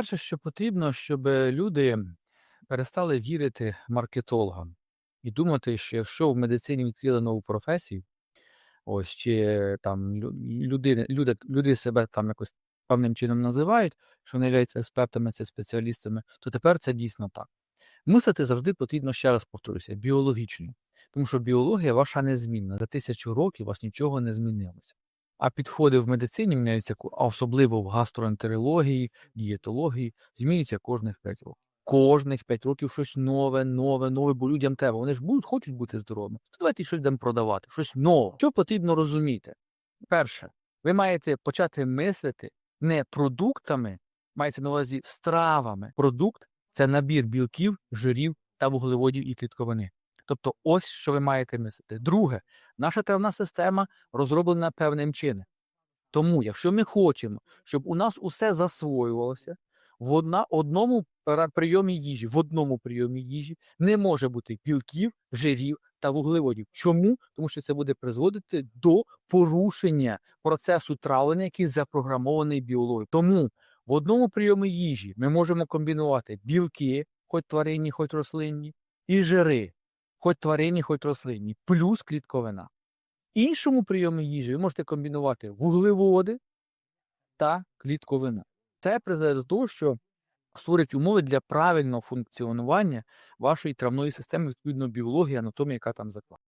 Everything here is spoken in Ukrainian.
Перше, що потрібно, щоб люди перестали вірити маркетологам і думати, що якщо в медицині відкрили нову професію, ось чи там лю- люди, люди, люди себе там якось певним чином називають, що вони являються експертами, це спеціалістами, то тепер це дійсно так. Мислити завжди потрібно, ще раз повторюся, біологічно. Тому що біологія ваша незмінна. За тисячу років у вас нічого не змінилося. А підходи в медицині міняються, а особливо в гастроентерології, дієтології, змінюються кожних 5 років. Кожних 5 років щось нове, нове, нове, бо людям треба. Вони ж будуть, хочуть бути здоровими. То давайте щось будемо продавати, щось нове. Що потрібно розуміти? Перше, ви маєте почати мислити не продуктами, мається на увазі стравами. Продукт це набір білків, жирів та вуглеводів і клітковини. Тобто, ось що ви маєте мислити. Друге, наша травна система розроблена певним чином. Тому, якщо ми хочемо, щоб у нас усе засвоювалося в одна, одному прийомі їжі, в одному прийомі їжі не може бути білків, жирів та вуглеводів. Чому? Тому що це буде призводити до порушення процесу травлення, який запрограмований біологією. Тому в одному прийомі їжі ми можемо комбінувати білки, хоч тваринні, хоч рослинні, і жири, хоч тваринні, хоч рослинні, плюс клітковина. В іншому прийомі їжі ви можете комбінувати вуглеводи та клітковину. Це призведе до того, що створить умови для правильного функціонування вашої травної системи, відповідно біології, анатомії, яка там закладена.